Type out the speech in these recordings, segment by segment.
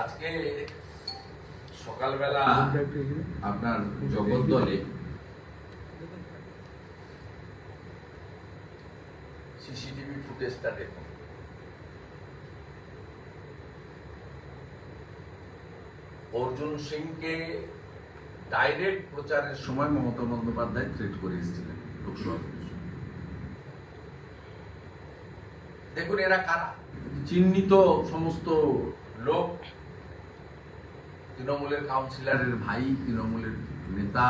আজকে সকালবেলা আপনার জগদ্দলে সিসিটিভি ফুটেজটা দেখুন। অর্জুন সিংকে ডাইরেক্ট প্রচারের সময় মমতা বন্দ্যোপাধ্যায় থ্রেট করে এসেছিলেন লোকসভা দেখুন এরা কারা? চিহ্নিত সমস্ত লোক তৃণমূলের কাউন্সিলরের ভাই, তৃণমূলের নেতা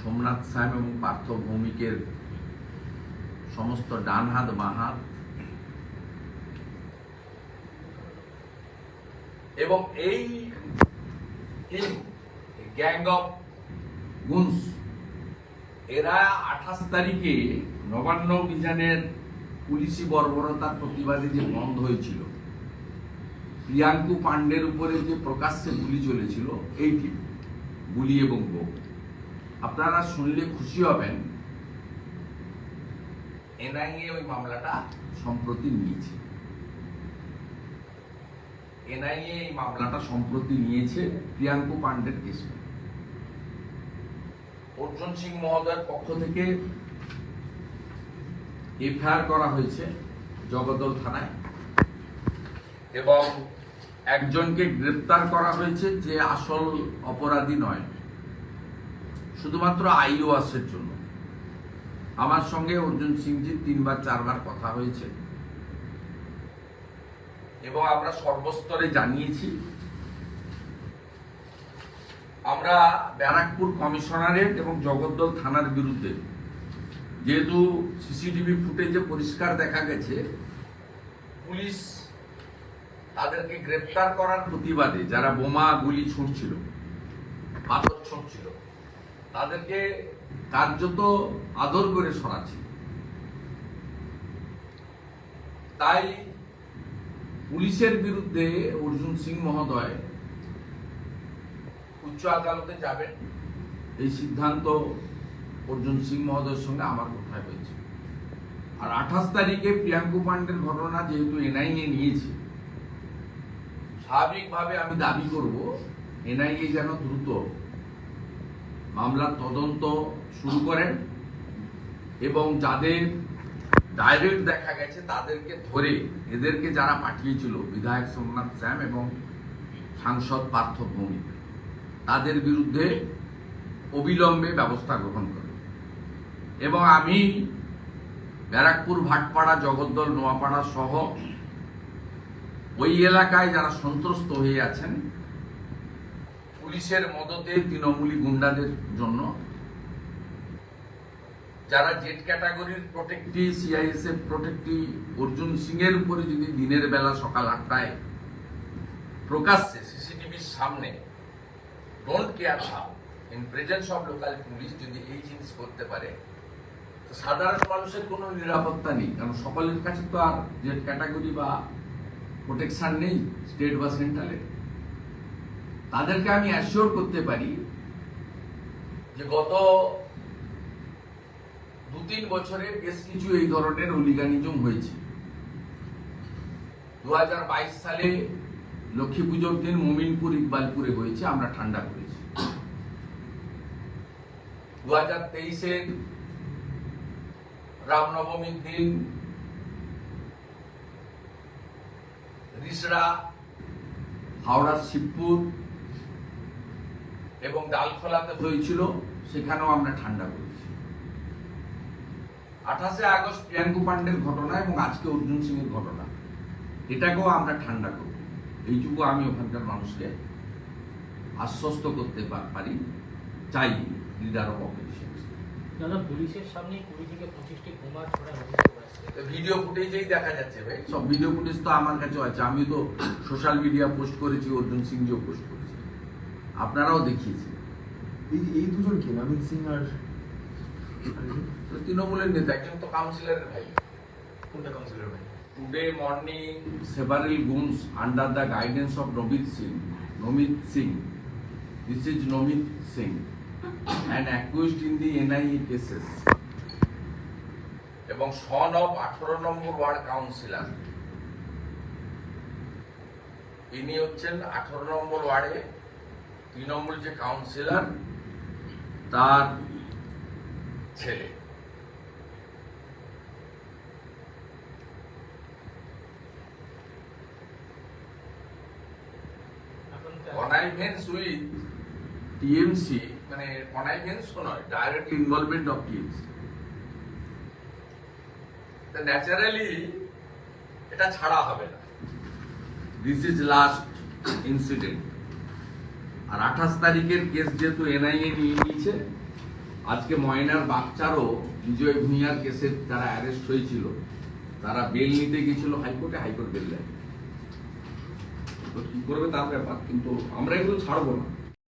সোমনাথ সাহেব এবং পার্থ ভৌমিকের সমস্ত ডান হাত বাঁ হাত এবং এই গ্যাং অফ গুনস এরা আঠাশ তারিখে নবান্ন অভিযানের পুলিশি বর্বরতার প্রতিবাদে যে বন্ধ হয়েছিল। প্রিয়াঙ্কু পান্ডের উপরে যে প্রকাশ্যে গুলি চলেছিল এই টিম গুলি এবং বোম আপনারা শুনলে খুশি হবেন, এনআইএ ওই মামলাটা সম্প্রতি নিয়েছে। এনআইএ এই মামলাটা সম্প্রতি নিয়েছে প্রিয়াঙ্কু পান্ডের কেসে অর্জুন সিং মহোদয়ের পক্ষ থেকে এফআইআর করা হয়েছে জগদল থানায় এবং একজনকে গ্রেপ্তার করা হয়েছে যে আসল অপরাধী নয়, শুধুমাত্র আইওয়াসের জন্য। আমার সঙ্গে অর্জুন সিংজি তিনবার, চারবার কথা হয়েছে। এবং আমরা সর্বস্তরে জানিয়েছি, আমরা ব্যারাকপুর কমিশনারেট এবং জগদ্দল থানার বিরুদ্ধে যেহেতু সিসিটিভি ফুটেজে পরিষ্কার দেখা গেছে, পুলিশ তাদেরকে গ্রেপ্তার করার প্রতিবাদে যারা বোমা, গুলি ছুঁড়ছিল, পাথর ছুঁড়ছিল, তাদেরকে কার্যত আদর করে সরাচ্ছিল তাই পুলিশের বিরুদ্ধে অর্জুন সিং মহোদয় উচ্চ আদালতে যাবেন। এই সিদ্ধান্ত অর্জুন সিং মহোদয়ের সঙ্গে আমার কথায় হয়েছে। আর আঠাশ তারিখে প্রিয়াঙ্কু পান্ডের ঘটনা যেহেতু এনআইএ নিয়েছে স্বাভাবিকভাবে আমি দাবি করব, এনআইএ যেন দ্রুত মামলার তদন্ত শুরু করেন এবং যাদের ডাইরেক্ট দেখা গেছে তাদেরকে ধরে এদেরকে যারা পাঠিয়েছিল, বিধায়ক সোমনাথ শ্যাম এবং সাংসদ পার্থ ভৌমিক, তাদের বিরুদ্ধে অবিলম্বে ব্যবস্থা গ্রহণ করে এবং আমি ব্যারাকপুর, ভাটপাড়া, জগদ্দল, নোয়াপাড়া সহ ওই এলাকায় যারা সন্ত্রস্ত হয়ে আছেন, পুলিশের মদতে তৃণমূলী গুন্ডাদের জন্য যারা জেড ক্যাটাগরির protectee, CISF protectee, Arjun Singh এর উপরে যদি দিনের বেলা সকাল আটটায় প্রকাশ্যে সিসিটিভির সামনে don't care how in presence of local police যদি এই জিনিস করতে পারে সাধারণ মানুষের কোনো নিরাপত্তা নেই। কারণ সকলের কাছে তো আর জেড ক্যাটাগরি বা প্রোটেকশন নেই স্টেট বা সেন্ট্রালের তাদেরকে আমি অ্যাসিওর করতে পারি যে গত দু তিন বছরে বেশ কিছু এই ধরনের অলিগানিজম হয়েছে। দু সালে লক্ষ্মী পুজোর দিন মোমিনপুর ইকবালপুরে হয়েছে, আমরা ঠান্ডা করেছি। দু হাজার তেইশের রামনবমীর দিন রিসড়া হাওড়ার শিবপুর এবং ডালখোলাতে হয়েছিল, সেখানেও আমরা ঠান্ডা করেছি। আঠাশে আগস্ট প্রিয়াঙ্কু পান্ডের ঘটনা এবং আজকে অর্জুন সিং এর ঘটনা। এটাকেও আমরা ঠান্ডা করব এইটুকু আমি ওখানকার মানুষকে আশ্বস্ত করতে পারি, চাই লিডার অপোজিশন দাদা পুলিশের সামনে কুড়ি থেকে পঁচিশটি বোমা ছোড়া ভিডিও ফুটেজেই দেখা যাচ্ছে ভাই। সব ভিডিও ফুটেজ তো আমার কাছে আছে। আমি তো সোশ্যাল মিডিয়া পোস্ট করেছি অর্জুন সিংজিও পোস্ট করেছি। আপনারাও দেখিয়েছেন। এই এই দুজন কে? অমিত সিং আর তো তৃণমূলের নেতা একজন তো কাউন্সিলরের ভাই। কোনটা কাউন্সিলর ভাই? Today morning several goons under the guidance of Nomit Singh Nomit Singh this is Nomit Singh, and accused in the NIA cases, এবং সন অফ আঠারো নম্বর ওয়ার্ড কাউন্সিলর ইনি হচ্ছেন আঠারো নম্বর ওয়ার্ডে তৃণমূল যে কাউন্সিলর তার ছেলে। কনাইভেন্স উইথ টিএমসি মানে কনাইভেন্স নয় direct involvement of TMC naturally এটা ছাড়া হবে না। দিস ইজ লাস্ট ইনসিডেন্ট আর আঠাশ তারিখের কেস যেহেতু এনআইএ নিয়ে নিয়েছে আজকে ময়নার বাচ্চারও বিজয় ভূঁইয়ার কেসে যারা অ্যারেস্ট হয়েছিল। তারা বেল নিতে গেছিল হাইকোর্টে হাইকোর্ট বেল দেয়। তো কি করবে তার ব্যাপার কিন্তু আমরা এগুলো ছাড়বো না।